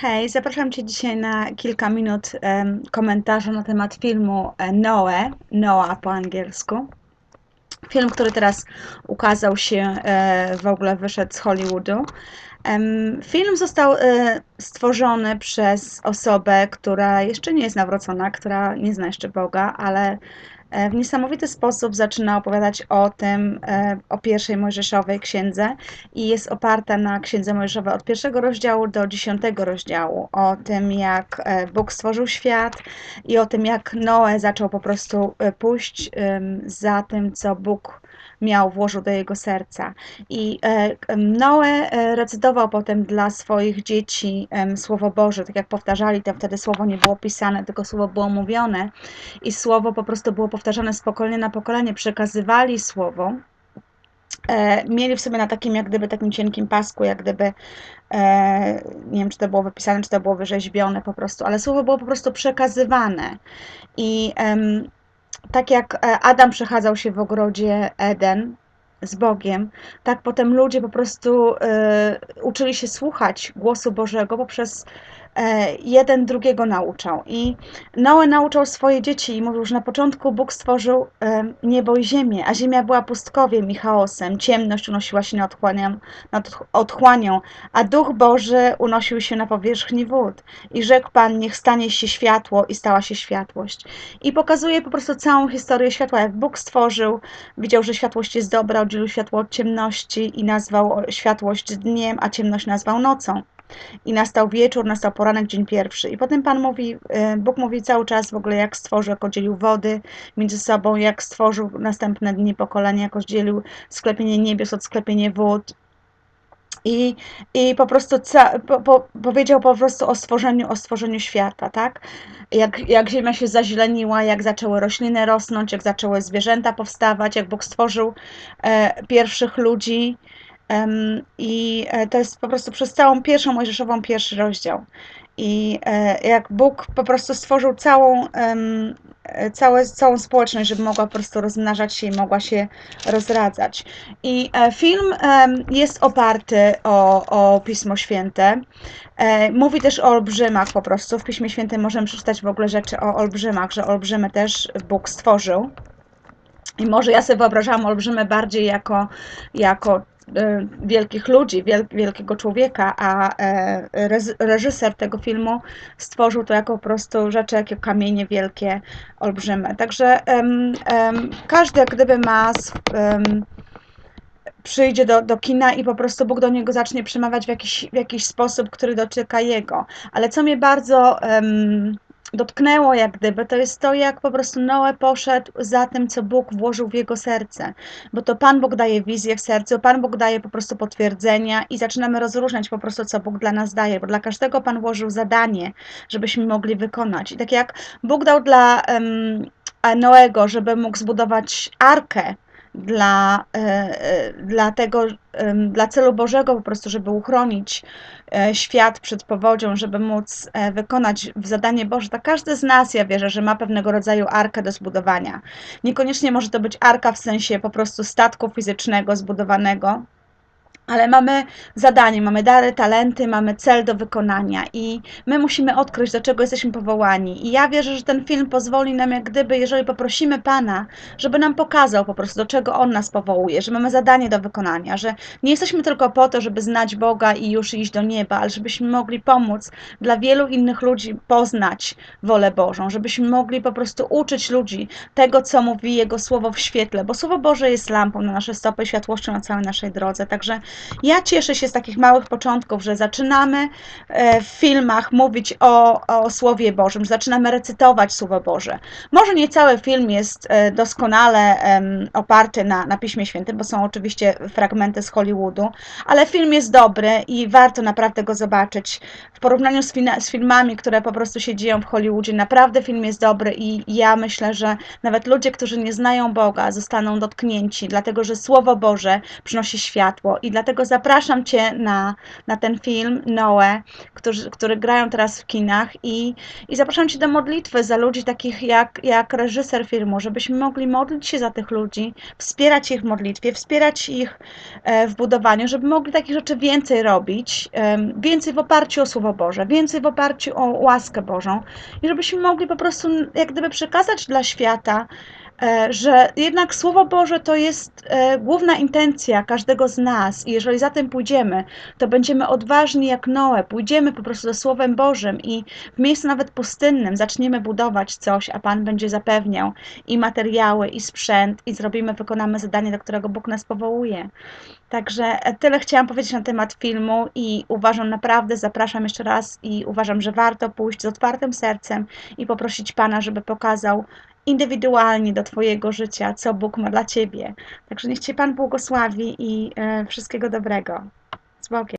Hej, zapraszam Cię dzisiaj na kilka minut em, komentarza na temat filmu e, Noe, Noah po angielsku. Film, który teraz ukazał się, e, w ogóle wyszedł z Hollywoodu. Em, Film został e, stworzony przez osobę, która jeszcze nie jest nawrócona, która nie zna jeszcze Boga, ale w niesamowity sposób zaczyna opowiadać o tym, e, o pierwszej Mojżeszowej księdze i jest oparta na księdze Mojżeszowej od pierwszego rozdziału do dziesiątego rozdziału, o tym jak e, Bóg stworzył świat i o tym jak Noe zaczął po prostu e, pójść za tym, co Bóg miał, włożył do jego serca. I e, Noe e, recytował potem dla swoich dzieci Słowo Boże, tak jak powtarzali, to wtedy słowo nie było pisane, tylko słowo było mówione i słowo po prostu było powtarzane z pokolenia na pokolenie, przekazywali słowo. E, mieli w sobie na takim, jak gdyby takim cienkim pasku, jak gdyby, nie wiem, czy to było wypisane, czy to było wyrzeźbione po prostu, ale słowo było po prostu przekazywane. I tak jak e, Adam przechadzał się w ogrodzie Eden z Bogiem, tak potem ludzie po prostu e, uczyli się słuchać głosu Bożego poprzez jeden drugiego nauczał. I Noe nauczał swoje dzieci i mówił, że na początku Bóg stworzył e, niebo i ziemię, a ziemia była pustkowiem i chaosem, ciemność unosiła się nad nad otchłanią, a Duch Boży unosił się na powierzchni wód. I rzekł Pan, niech stanie się światło i stała się światłość. I pokazuje po prostu całą historię światła, jak Bóg stworzył, widział, że światłość jest dobra, oddzielił światło od ciemności i nazwał światłość dniem, a ciemność nazwał nocą. I nastał wieczór, nastał poranek, dzień pierwszy. I potem Pan mówi, e, Bóg mówi cały czas w ogóle, jak stworzył, jak oddzielił wody między sobą, jak stworzył następne dni pokolenia, jak oddzielił sklepienie niebios od sklepienia wód. I, i po prostu ca, po, po, powiedział po prostu o stworzeniu, o stworzeniu świata, tak? Jak, jak ziemia się zazieleniła, jak zaczęły rośliny rosnąć, jak zaczęły zwierzęta powstawać, jak Bóg stworzył e, pierwszych ludzi. I e, to jest po prostu przez całą pierwszą Mojżeszową pierwszy rozdział. I e, jak Bóg po prostu stworzył całą, e, całe, całą społeczność, żeby mogła po prostu rozmnażać się i mogła się rozradzać. I film jest oparty o, o Pismo Święte. Mówi też o olbrzymach po prostu. W Piśmie Świętym możemy przeczytać w ogóle rzeczy o olbrzymach, że olbrzymy też Bóg stworzył. I może ja sobie wyobrażałam olbrzymy bardziej jako, jako e, wielkich ludzi, wiel, wielkiego człowieka, a e, reżyser tego filmu stworzył to jako po prostu rzeczy, jakie kamienie wielkie, olbrzyme. Także em, em, każdy jak gdyby ma em, przyjdzie do, do kina i po prostu Bóg do niego zacznie przemawiać w jakiś, w jakiś sposób, który dotyka jego. Ale co mnie bardzo em, dotknęło, jak gdyby, to jest to, jak po prostu Noe poszedł za tym, co Bóg włożył w jego serce. Bo to Pan Bóg daje wizję w sercu, Pan Bóg daje po prostu potwierdzenia i zaczynamy rozróżniać po prostu, co Bóg dla nas daje, bo dla każdego Pan włożył zadanie, żebyśmy mogli wykonać. I tak jak Bóg dał dla em, Noego, żeby mógł zbudować arkę, dla, e, e, dla tego, dla celu Bożego po prostu, żeby uchronić e, świat przed powodzią, żeby móc wykonać zadanie Boże, tak każdy z nas, ja wierzę, że ma pewnego rodzaju arkę do zbudowania. Niekoniecznie może to być arka w sensie po prostu statku fizycznego zbudowanego, ale mamy zadanie, mamy dary, talenty, mamy cel do wykonania i my musimy odkryć, do czego jesteśmy powołani. I ja wierzę, że ten film pozwoli nam, jak gdyby, jeżeli poprosimy Pana, żeby nam pokazał po prostu, do czego On nas powołuje, że mamy zadanie do wykonania, że nie jesteśmy tylko po to, żeby znać Boga i już iść do nieba, ale żebyśmy mogli pomóc dla wielu innych ludzi poznać wolę Bożą, żebyśmy mogli po prostu uczyć ludzi tego, co mówi Jego Słowo w świetle, bo Słowo Boże jest lampą na nasze stopy, światłością na całej naszej drodze. Także ja cieszę się z takich małych początków, że zaczynamy e, w filmach mówić o, o Słowie Bożym, że zaczynamy recytować Słowo Boże. Może nie cały film jest e, doskonale oparty na, na Piśmie Świętym, bo są oczywiście fragmenty z Hollywoodu, ale film jest dobry i warto naprawdę go zobaczyć. W porównaniu z, z filmami, które po prostu się dzieją w Hollywoodzie, naprawdę film jest dobry i ja myślę, że nawet ludzie, którzy nie znają Boga, zostaną dotknięci, dlatego że Słowo Boże przynosi światło i dlatego dlatego zapraszam Cię na, na ten film Noe, który, który grają teraz w kinach i, i zapraszam Cię do modlitwy za ludzi takich jak, jak reżyser filmu, żebyśmy mogli modlić się za tych ludzi, wspierać ich w modlitwie, wspierać ich e, w budowaniu, żeby mogli takich rzeczy więcej robić, więcej w oparciu o Słowo Boże, więcej w oparciu o łaskę Bożą i żebyśmy mogli po prostu jak gdyby przekazać dla świata, że jednak Słowo Boże to jest e, główna intencja każdego z nas i jeżeli za tym pójdziemy, to będziemy odważni jak Noe, pójdziemy po prostu ze Słowem Bożym i w miejscu nawet pustynnym zaczniemy budować coś, a Pan będzie zapewniał i materiały, i sprzęt, i zrobimy, wykonamy zadanie, do którego Bóg nas powołuje. Także e, tyle chciałam powiedzieć na temat filmu i uważam naprawdę, zapraszam jeszcze raz i uważam, że warto pójść z otwartym sercem i poprosić Pana, żeby pokazał indywidualnie do Twojego życia, co Bóg ma dla Ciebie. Także niech Cię Pan błogosławi i e, wszystkiego dobrego. Z Bogiem.